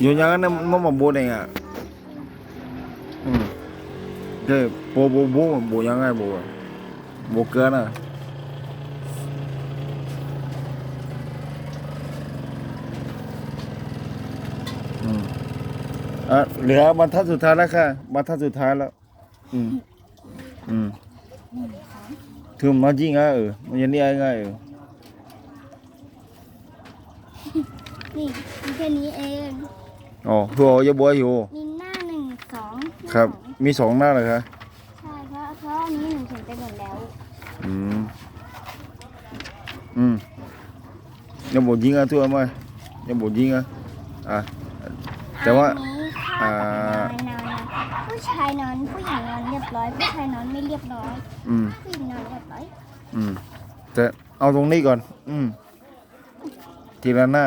อยู่ย่างนั้นมันมาบได้ไงอืมเด้โบโบโบโบยังไงบอะโบเกินอะอืมอะเหลือบรรทัดสุดท้ายแล้วค่ะบรรทัดสุดท้ายแล้ว อืมอืมถึงมาจริงอะเออมันยังนี้ไงเออนี่แค่นี้เอง อ๋อหัวจะบัวอยู่ มีหน้าหนึ่งสองหน้าครับ สองมีสองหน้าเลยครับใช่เพราะเพราะอันนี้หนูเขียนไปหมดแล้ว อืม อืมยังบอกยิงอะทั่วไหมยังบอกยิงอะอะ แต่ว่าอันนี้ข้าอ่ากับนอนนะผู้ชายนอนผู้หญิงนอนเรียบร้อย ผู้ชายนอนไม่เรียบร้อยอืม ผู้หญิงนอนเรียบร้อยอืม แต่เอาตรงนี้ก่อน อืม ทีละหน้า